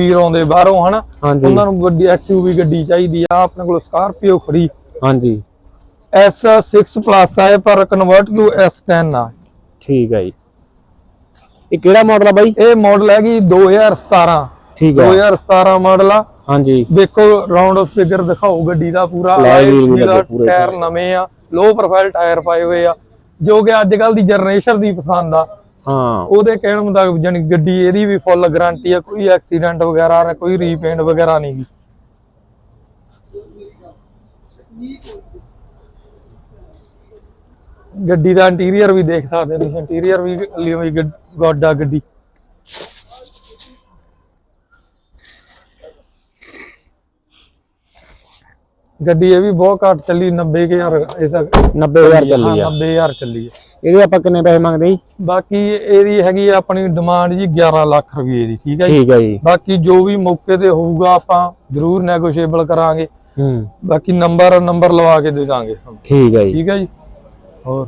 ਵੀਰ ਆਉਂਦੇ ਬਾਹਰੋਂ ਹਨਾ? ਹਾਂਜੀ। ਉਹਨਾਂ ਨੂੰ ਵੱਡੀ ਐਕਸਯੂਵੀ ਗੱਡੀ ਚਾਹੀਦੀ ਆ ਆਪਣੇ ਕੋਲ ਸਕਾਰਪੀਓ ਖੜੀ। ਹਾਂਜੀ। S6 ਪਲੱਸ ਆ ਪਰ ਕਨਵਰਟ ਟੂ S10 ਆ। ਠੀਕ ਹੈ ਜੀ। ਇਹ ਕਿਹੜਾ ਮਾਡਲ ਆ ਬਾਈ? ਇਹ ਮਾਡਲ ਹੈਗੀ 2017 ਠੀਕ ਹੈ 2017 ਮਾਡਲ ਆ। ਹਾਂਜੀ। ਦੇਖੋ ਰਾਉਂਡ ਆਫ ਫਿਗਰ ਦਿਖਾਓ ਗੱਡੀ ਦਾ ਪੂਰੇ। ਟਾਇਰ ਨਵੇਂ ਆ ਲੋ ਪ੍ਰੋਫਾਈਲ ਟਾਇਰ ਪਾਏ ਹੋਏ ਆ। ਜੋ ਕਿ ਅੱਜ ਕੱਲ ਦੀ ਜਨਰੇਸ਼ਨ ਦੀ ਪਸੰਦ ਆ। ਹਾਂ। ਉਹਦੇ ਕਹਿਣ ਮੁਤਾਬਕ ਜਾਨੀ ਗੱਡੀ ਇਹਦੀ ਵੀ ਫੁੱਲ ਗਾਰੰਟੀ ਆ, ਕੋਈ ਐਕਸੀਡੈਂਟ ਵਗੈਰਾ ਨਾ ਕੋਈ ਰੀਪੇਂਟ ਵਗੈਰਾ ਨਹੀਂ ਗੀ। ਗੱਡੀ ਦਾ ਇੰਟੀਰੀਅਰ ਵੀ ਦੇਖ ਸਕਦੇ ਤੁਸੀਂ ਇੰਟੀਰੀਅਰ ਵੀ ਲਈ ਹੋਈ ਗੋਡਾ ਗੱਡੀ। ਗੱਡੀ ਇਹ ਵੀ ਬਹੁਤ ਘੱਟ ਚੱਲੀ 90000 ਇਸ 90000 ਚੱਲੀ ਆ। 90000 ਚੱਲੀ ਆ। ਇਹਦੇ ਆਪਾਂ ਕਿੰਨੇ ਪੈਸੇ ਮੰਗਦੇ ਜੀ? ਬਾਕੀ ਇਹਦੀ ਹੈਗੀ ਆ ਆਪਣੀ ਡਿਮਾਂਡ ਜੀ 11 ਲੱਖ ਰੁਪਏ ਦੀ ਠੀਕ ਹੈ ਜੀ? ਠੀਕ ਹੈ ਜੀ। ਬਾਕੀ ਜੋ ਵੀ ਮੌਕੇ ਤੇ ਹੋਊਗਾ ਆਪਾਂ ਜ਼ਰੂਰ ਨੈਗੋਸ਼ੀਏਬਲ ਕਰਾਂਗੇ। ਹੂੰ। ਬਾਕੀ ਨੰਬਰ ਨੰਬਰ ਲਵਾ ਕੇ ਦੇ ਦਾਂਗੇ। ਠੀਕ ਹੈ ਜੀ। ਠੀਕ ਹੈ ਜੀ? ਹੋਰ?